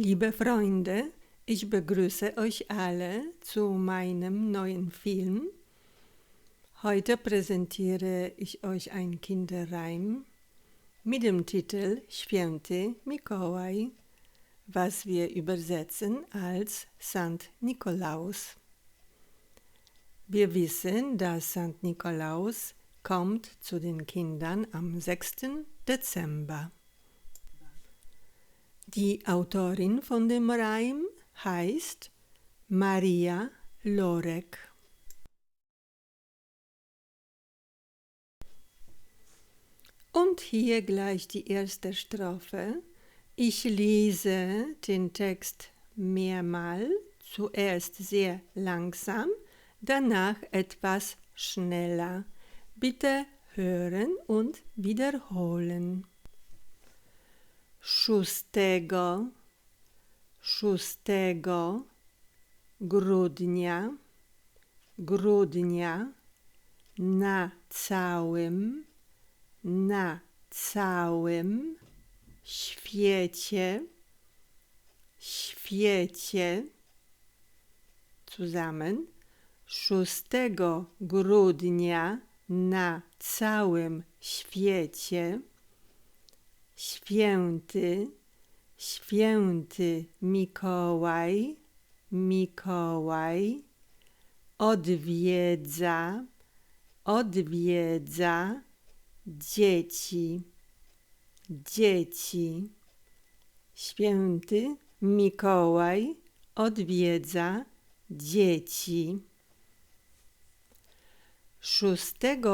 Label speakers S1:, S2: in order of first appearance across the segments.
S1: Liebe Freunde, ich begrüße euch alle zu meinem neuen Film. Heute präsentiere ich euch einen Kinderreim mit dem Titel Święty Mikołaj, was wir übersetzen als Sankt Nikolaus. Wir wissen, dass Sankt Nikolaus kommt zu den Kindern am 6. Dezember. Die Autorin von dem Reim heißt Maria Lorek. Und hier gleich die erste Strophe. Ich lese den Text mehrmal, zuerst sehr langsam, danach etwas schneller. Bitte hören und wiederholen szóstego, szóstego grudnia, grudnia na całym, na całym świecie, świecie zusammen 6 grudnia na całym świecie Święty, święty Mikołaj, Mikołaj odwiedza, odwiedza dzieci, dzieci. Święty Mikołaj odwiedza dzieci. 6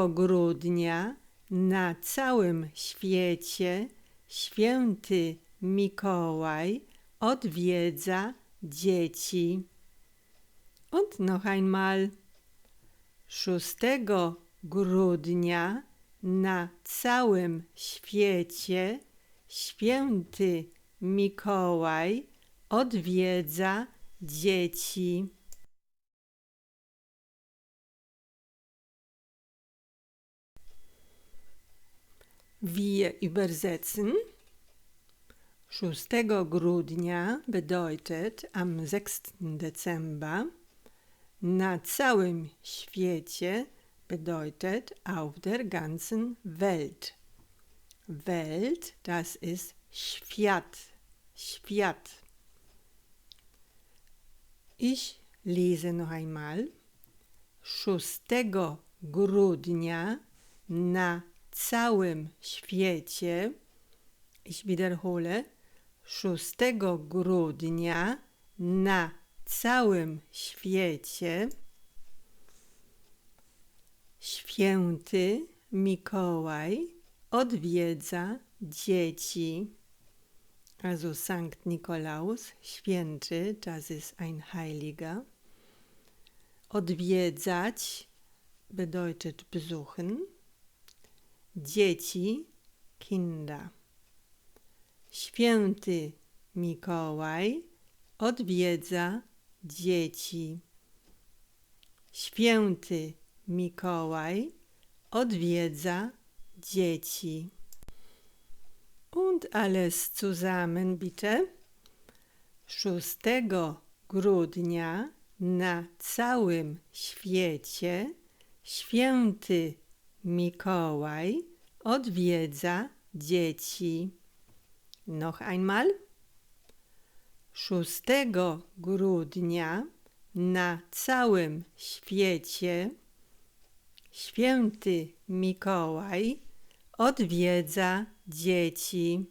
S1: grudnia na całym świecie Święty Mikołaj odwiedza dzieci. Und noch einmal. 6 grudnia na całym świecie święty Mikołaj odwiedza dzieci. Wir übersetzen. 6 grudnia bedeutet am 6. Dezember. Na całym świecie bedeutet auf der ganzen Welt. Welt, das ist Świat. Świat. Ich lese noch einmal. 6 grudnia na całym świecie, ich wiederhole, 6 grudnia na całym świecie święty Mikołaj odwiedza dzieci. Also Sankt Nikolaus, święty, das ist ein Heiliger. Odwiedzać bedeutet besuchen. Dzieci, Kinder. Święty Mikołaj odwiedza dzieci. Święty Mikołaj odwiedza dzieci. Und alles zusammen bitte. 6 grudnia na całym świecie święty Mikołaj odwiedza dzieci. Noch einmal. 6 grudnia na całym świecie święty Mikołaj odwiedza dzieci.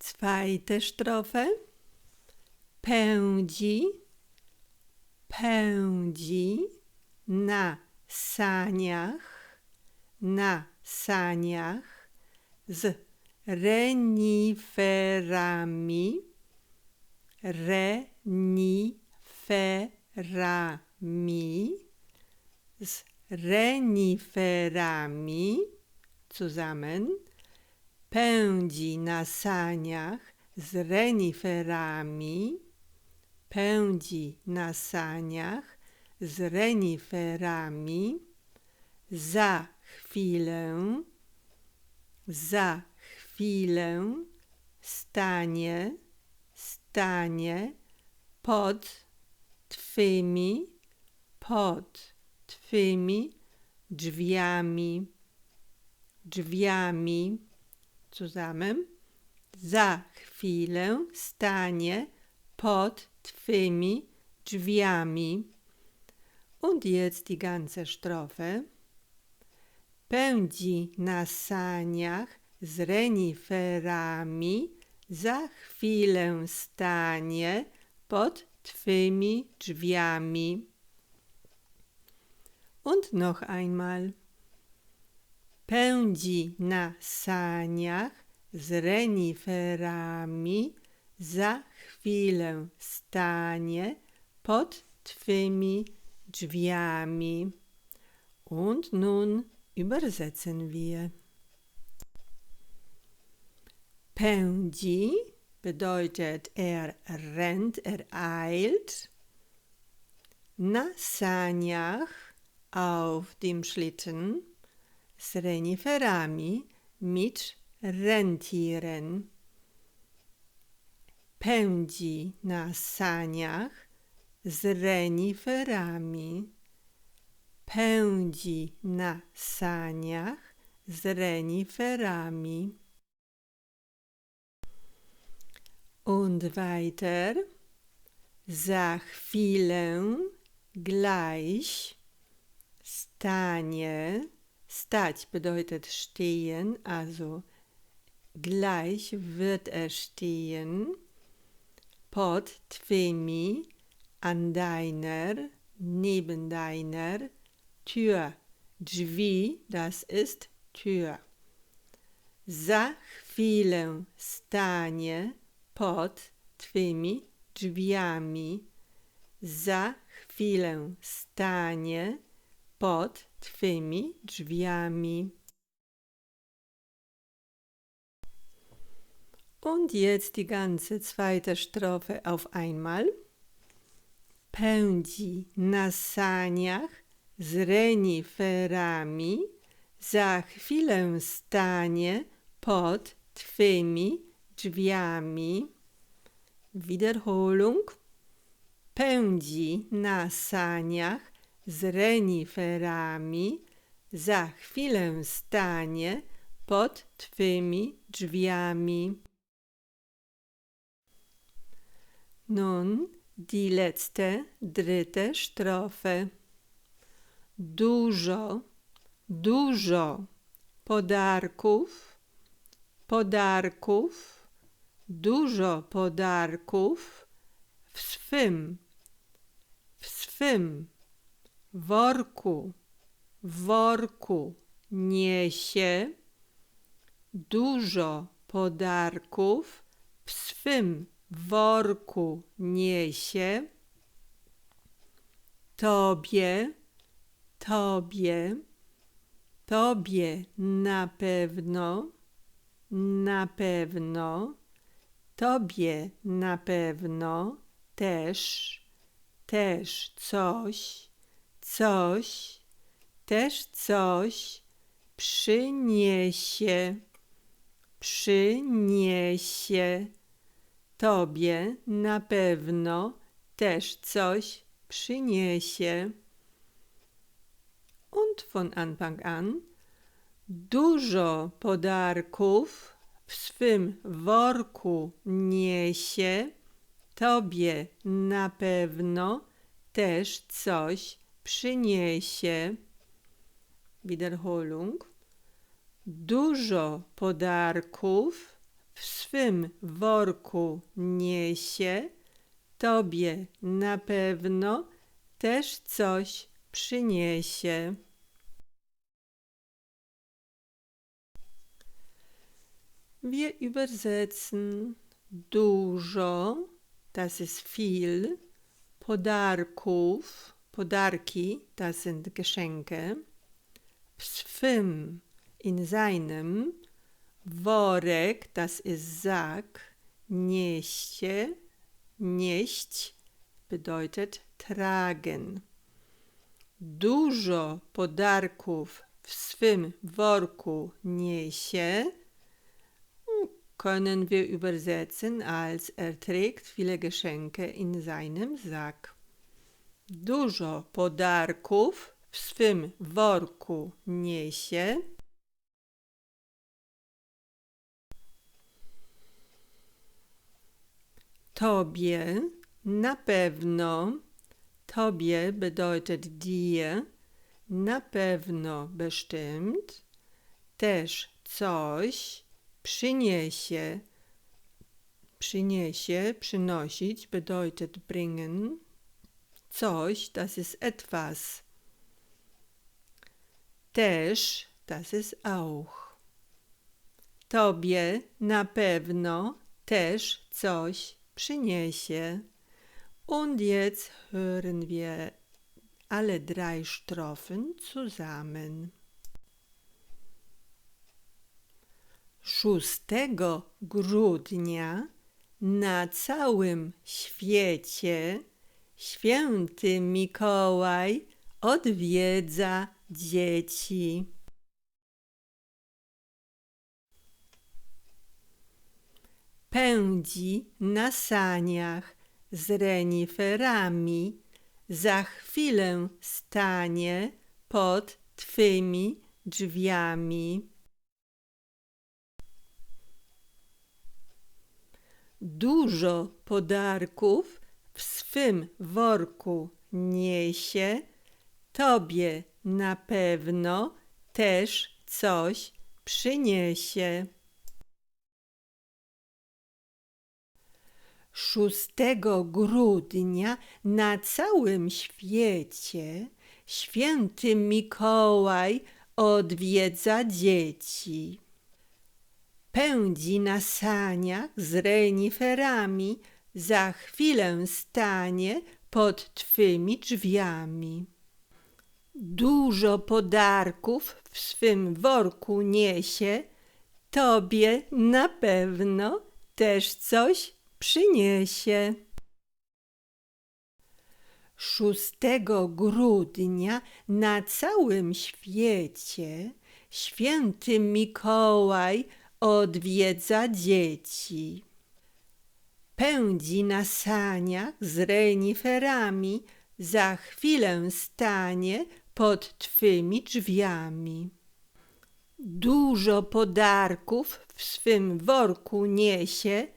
S1: Zweite Strophe. Pędzi pędzi na saniach, na saniach z reniferami, reniferami, z reniferami, zusammen, pędzi na saniach z reniferami, pędzi na saniach z reniferami. Za chwilę, za chwilę stanie, stanie pod twymi, pod twymi drzwiami, drzwiami. Zusammen. Za chwilę stanie pod twymi drzwiami. Und jetzt die ganze Strophe. Pędzi na saniach z reniferami, za chwilę stanie pod twymi drzwiami. Und noch einmal. Pędzi na saniach z reniferami, za chwilę stanie pod twymi drzwiami. Und nun übersetzen wir. Pędzi bedeutet er rennt, er eilt. Na saniach auf dem Schlitten z reniferami mit Rentieren. Pędzi na saniach z reniferami. Pędzi na saniach z reniferami. Und weiter. Za chwilę gleich stanie. Stać bedeutet stehen, also gleich wird er stehen. Pod twymi an deiner, neben deiner Tür. Drzwi, das ist Tür. Za chwilę stanie pod twymi drzwiami. Za chwilę stanie pod twymi drzwiami. Und jetzt die ganze zweite Strophe auf einmal. Pędzi na saniach z reniferami, za chwilę stanie pod twymi drzwiami. Wiederholung. Pędzi na saniach z reniferami, za chwilę stanie pod twymi drzwiami. Nun die letzte, dritte Strophe. Dużo, dużo podarków, podarków, dużo podarków w swym, w swym worku, worku niesie dużo podarków w swym worku niesie tobie, tobie, tobie na pewno, na pewno, tobie na pewno też, też coś, coś, też coś przyniesie, przyniesie. Tobie na pewno też coś przyniesie. Und von Anfang an dużo podarków w swym worku niesie. Tobie na pewno też coś przyniesie. Wiederholung. Dużo podarków w swym worku niesie, tobie na pewno też coś przyniesie. Wir übersetzen dużo, das ist viel, podarków, podarki, das sind Geschenke, w swym, in seinem, Worek, das ist Sack. Nieście, nieść bedeutet tragen. Dużo podarków w swym worku niesie. können wir übersetzen als er trägt viele Geschenke in seinem Sack. Dużo podarków w swym worku niesie. Tobie na pewno, tobie bedeutet dir, na pewno bestimmt, też coś przyniesie. Przyniesie, przynosić bedeutet bringen. Coś, das ist etwas. Też, das ist auch. Tobie na pewno też coś przyniesie. Und jetzt hören wir alle drei Strophen zusammen. 6 grudnia na całym świecie święty Mikołaj odwiedza dzieci. Pędzi na saniach z reniferami, za chwilę stanie pod twymi drzwiami. Dużo podarków w swym worku niesie, tobie na pewno też coś przyniesie. 6 grudnia na całym świecie święty Mikołaj odwiedza dzieci. Pędzi na saniach z reniferami, za chwilę stanie pod twymi drzwiami. Dużo podarków w swym worku niesie, tobie na pewno też coś przyniesie. 6 grudnia na całym świecie święty Mikołaj odwiedza dzieci. Pędzi na saniach z reniferami, za chwilę stanie pod twymi drzwiami. Dużo podarków w swym worku niesie,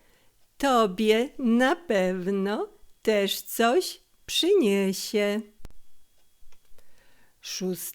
S1: tobie na pewno też coś przyniesie. 6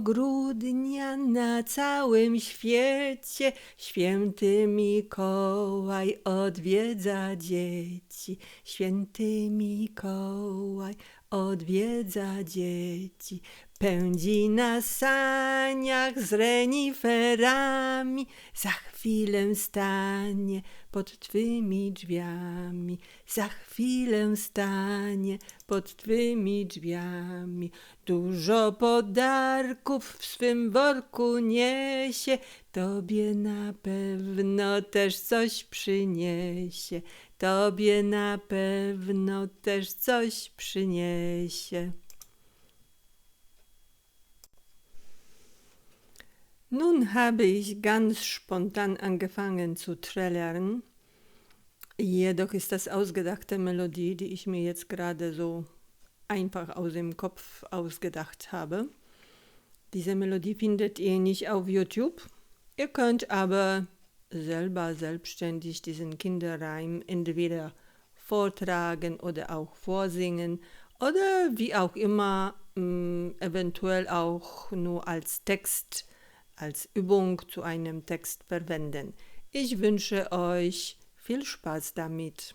S1: grudnia na całym świecie święty Mikołaj odwiedza dzieci. Święty Mikołaj odwiedza dzieci. Pędzi na saniach z reniferami, za chwilę stanie pod twymi drzwiami, za chwilę stanie pod twymi drzwiami. Dużo podarków w swym worku niesie, tobie na pewno też coś przyniesie, tobie na pewno też coś przyniesie. Nun habe ich ganz spontan angefangen zu trällern. Jedoch ist das ausgedachte Melodie, die ich mir jetzt gerade so einfach aus dem Kopf ausgedacht habe. Diese Melodie findet ihr nicht auf YouTube. Ihr könnt aber selber selbstständig diesen Kinderreim entweder vortragen oder auch vorsingen oder wie auch immer, mm, eventuell auch nur als Text als Übung zu einem Text verwenden. Ich wünsche euch viel Spaß damit.